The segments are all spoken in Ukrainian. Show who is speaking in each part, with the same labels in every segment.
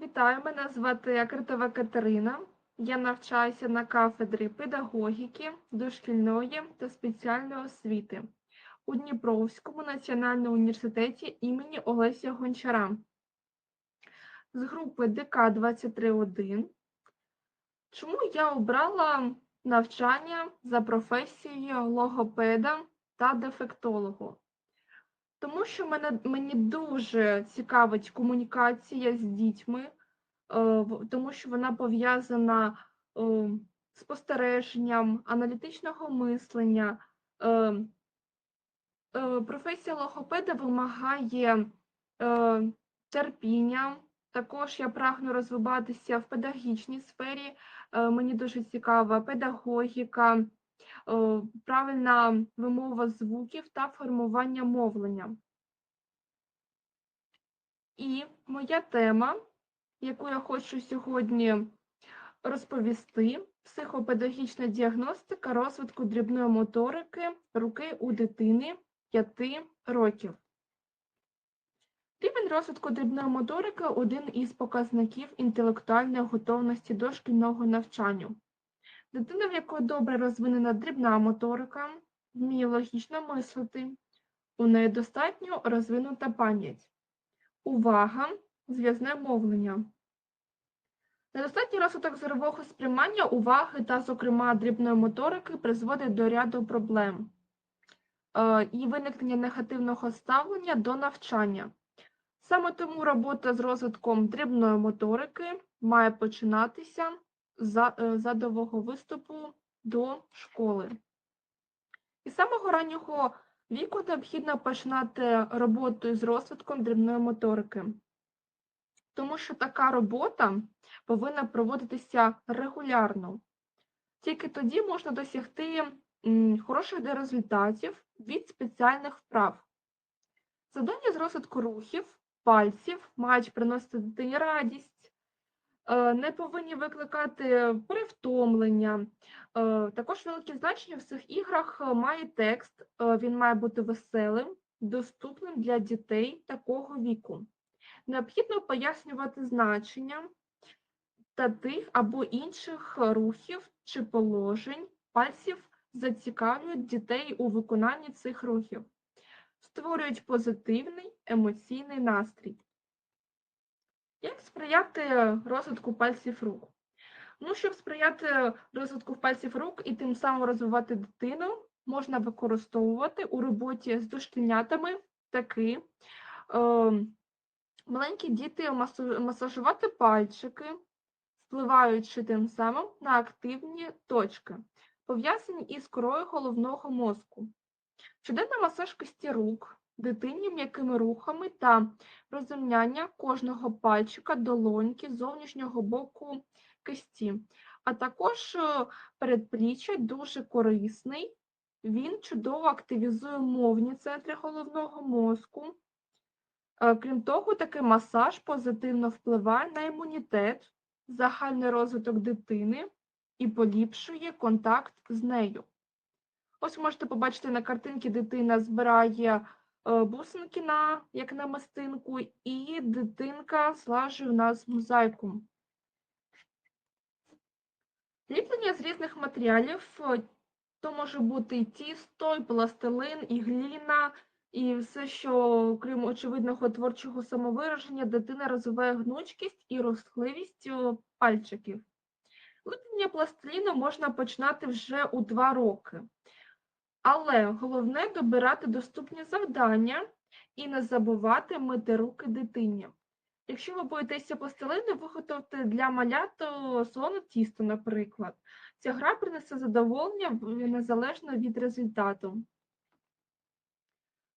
Speaker 1: Вітаю, мене звати Акритова Катерина. Я навчаюся на кафедрі педагогіки, дошкільної та спеціальної освіти у Дніпровському національному університеті імені Олеся Гончара з групи ДК 231. Чому я обрала навчання за професією логопеда та дефектологу? Тому що мене, мені дуже цікавить комунікація з дітьми, е, тому що вона пов'язана е, з спостереженням, аналітичного мислення. Е, е, Професія логопеда вимагає е, терпіння. Також я прагну розвиватися в педагогічній сфері. Е, Мені дуже цікава педагогіка, е, правильна вимова звуків та формування мовлення. І моя тема, яку я хочу сьогодні розповісти, психопедагогічна діагностика розвитку дрібної моторики руки у дитини 5 років. Рівень розвитку дрібної моторики один із показників інтелектуальної готовності до шкільного навчання. Дитина, в якої добре розвинена дрібна моторика, вміє логічно мислити, у неї достатньо розвинута пам'ять. Увага, зв'язне мовлення. Недостатній розвиток зорового сприймання уваги та, зокрема, дрібної моторики призводить до ряду проблем е, і виникнення негативного ставлення до навчання. Саме тому робота з розвитком дрібної моторики має починатися задового виступу до школи. І з самого раннього віку необхідно починати роботу з розвитком дрібної моторики, тому що така робота повинна проводитися регулярно. Тільки тоді можна досягти хороших результатів від спеціальних вправ. Завдання з розвитку рухів, пальців мають приносити дитині радість, е, не повинні викликати перевтомлення. Е, Також велике значення в цих іграх е, має текст, е, він має бути веселим, доступним для дітей такого віку. Необхідно пояснювати значення та тих або інших рухів чи положень пальців зацікавлюють дітей у виконанні цих рухів, створюють позитивний емоційний настрій. Як сприяти розвитку пальців рук? Ну, щоб сприяти розвитку пальців рук і тим самим розвивати дитину, можна використовувати у роботі з дошкільнятами таки е, маленькі діти масажувати пальчики, впливаючи тим самим на активні точки, пов'язані із корою головного мозку. Щоденний масаж кисті рук, дитині м'якими рухами та розімняння кожного пальчика долоньки зовнішнього боку кисті, а також е, передпліччя дуже корисний. Він чудово активізує мовні центри головного мозку. Е, Крім того, такий масаж позитивно впливає на імунітет, загальний розвиток дитини і поліпшує контакт з нею. Ось можете побачити на картинці, дитина збирає бусинки на, як на мастинку, і дитинка злажує у нас мозаїку. Ліплення з різних матеріалів, е, то може бути і тісто, і пластилин, і гліна, і все, що, крім очевидного творчого самовираження, дитина розвиває гнучкість і рухливість е, пальчиків. Ліплення пластиліну можна починати вже у 2 роки. Але головне добирати доступні завдання і не забувати мити руки дитині. Якщо ви боїтеся пластилину, виготовте для малят то солоне тісто, наприклад. Ця гра принесе задоволення незалежно від результату.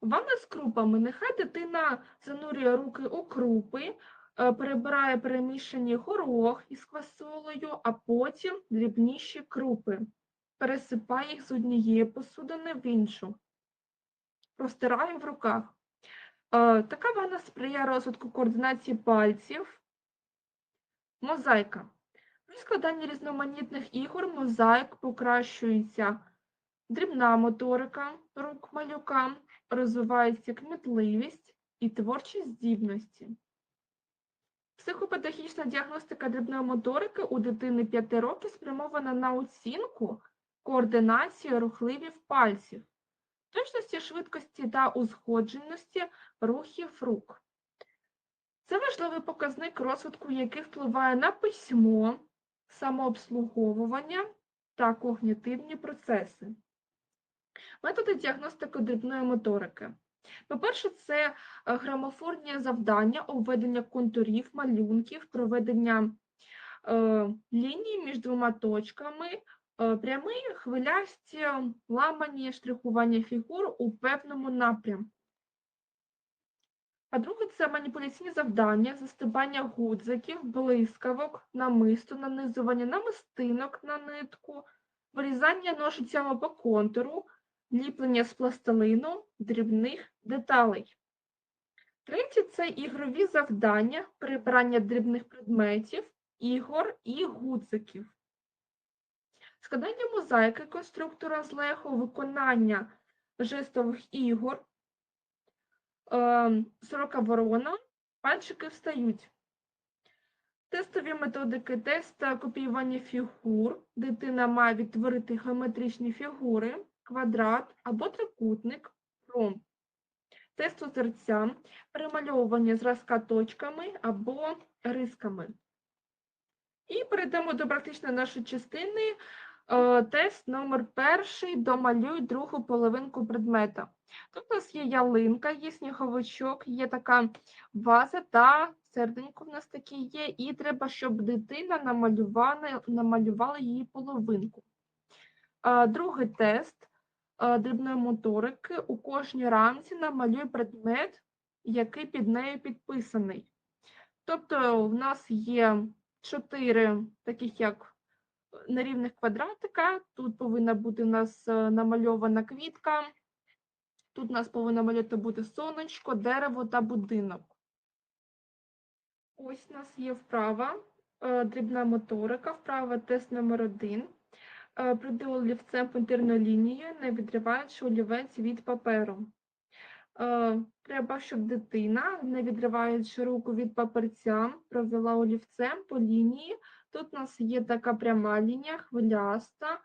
Speaker 1: Ванна з крупами. Нехай дитина занурює руки у крупи, е, перебирає перемішані горох із квасолею, а потім дрібніші крупи. Пересипає їх з однієї посудини в іншу. Розтирає в руках. Е, Така ванна сприяє розвитку координації пальців. Мозаїка. При складанні різноманітних ігор мозаїк покращується дрібна моторика рук малюка, розвивається кмітливість і творчі здібності. Психопедагогічна діагностика дрібної моторики у дитини 5 років спрямована на оцінку координацію рухливів пальців, точності швидкості та узгодженості рухів рук. Це важливий показник розвитку, який впливає на письмо, самообслуговування та когнітивні процеси. Методи діагностики дрібної моторики. По-перше, це е, грамофорні завдання, обведення контурів, малюнків, проведення е, ліній між двома точками, прямі, хвилясті, ламані, штрихування фігур у певному напрямку. А друге це маніпуляційні завдання, застибання гудзиків, блискавок, намисту, нанизування намистинок на нитку, вирізання ножицями по контуру, ліплення з пластилину, дрібних деталей. Третє це ігрові завдання, прибирання дрібних предметів, ігор і гудзиків. Складання мозаїки конструктора з лего, виконання жестових ігор, е, сорока ворона, пальчики встають. Тестові методики тест копіювання фігур. Дитина має відтворити геометричні фігури, квадрат або трикутник, ромб. Тест озерця, перемальовування зразка точками або рисками. І перейдемо до практичної нашої частини. Е, Тест номер перший домалюй другу половинку предмета. Тут у нас є ялинка, є сніговичок, є така ваза та серденько в нас таке є, і треба, щоб дитина намалювала, намалювала її половинку. Е, Другий тест е, дрібної моторики. У кожній рамці намалюй предмет, який під нею підписаний. Тобто в нас є чотири таких як нерівних квадратика. Тут повинна бути у нас е, намальована квітка. Тут у нас повинно малювати бути сонечко, дерево та будинок. Ось у нас є вправа, е, дрібна моторика, вправа тест номер один. Е, Пройди олівцем пунктирною лінією, не відриваючи олівець від паперу. Треба, щоб дитина, не відриваючи руку від паперця, провела олівцем по лінії. Тут у нас є така пряма лінія, хвиляста,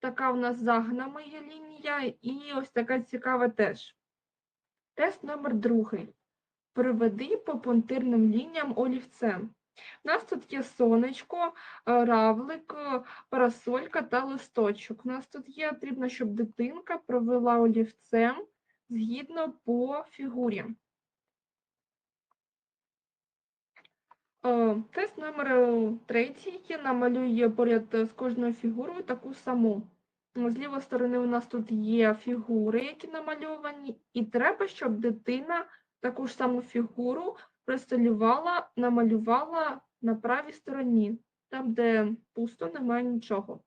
Speaker 1: така у нас загнана є лінія, і ось така цікава теж. Тест номер другий. Проведи по пунктирним лініям олівцем. У нас тут є сонечко, е, равлик, е, парасолька та листочок. У нас тут є потрібно, щоб дитинка провела олівцем згідно по фігурі. Тест номер е, третій намалює поряд з кожною фігурою таку саму. З лівої сторони у нас тут є фігури, які намальовані, і треба, щоб дитина таку ж саму фігуру простилювала, намалювала на правій стороні, там, де пусто, немає нічого.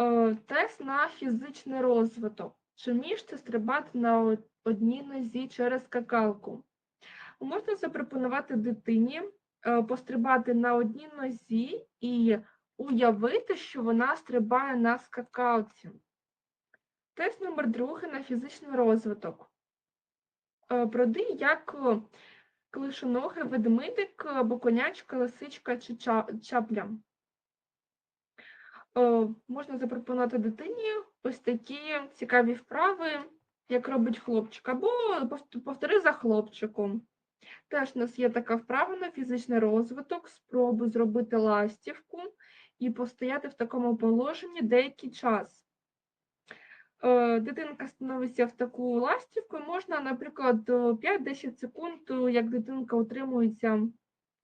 Speaker 1: Е, Тест на фізичний розвиток. Чи вмієш ти стрибати на одній нозі через скакалку? Можна запропонувати дитині е, пострибати на одній нозі і уявити, що вона стрибає на скакалці. Тест номер другий на фізичний розвиток. Е, Проди, як е, клишоногий ведмидик або конячка, лисичка чи чапля. Можна запропонувати дитині ось такі цікаві вправи, як робить хлопчик, або повтори за хлопчиком. Теж у нас є така вправа на фізичний розвиток, спробуй зробити ластівку і постояти в такому положенні деякий час. Е, Дитинка становиться в таку ластівку, можна, наприклад, е, 5-10 секунд, е, як дитинка утримується,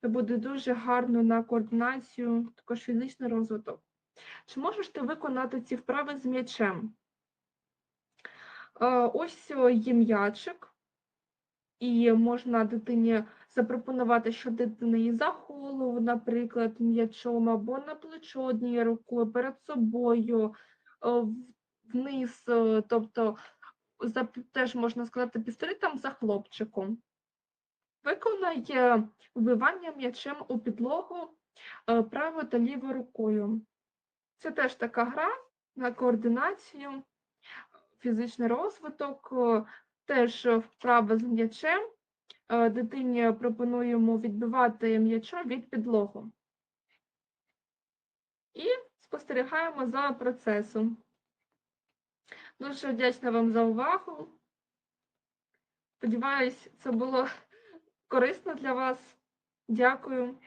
Speaker 1: це буде дуже гарно на координацію, також фізичний розвиток. Чи можеш ти виконати ці вправи з м'ячем? Е, Ось е, є м'ячик, і можна дитині запропонувати, що дитина її за голову, наприклад, м'ячом, або на плечо однією рукою, перед собою, е, вниз, е, тобто за, теж можна сказати, пістолетом за хлопчиком. Виконай е, вбивання м'ячем у підлогу е, правою та лівою рукою. Це теж така гра на координацію, фізичний розвиток, теж е, вправа з м'ячем. е, дитині пропонуємо відбивати м'яча від підлогу. І спостерігаємо за процесом. Дуже вдячна вам за увагу. Сподіваюсь, це було корисно для вас. Дякую.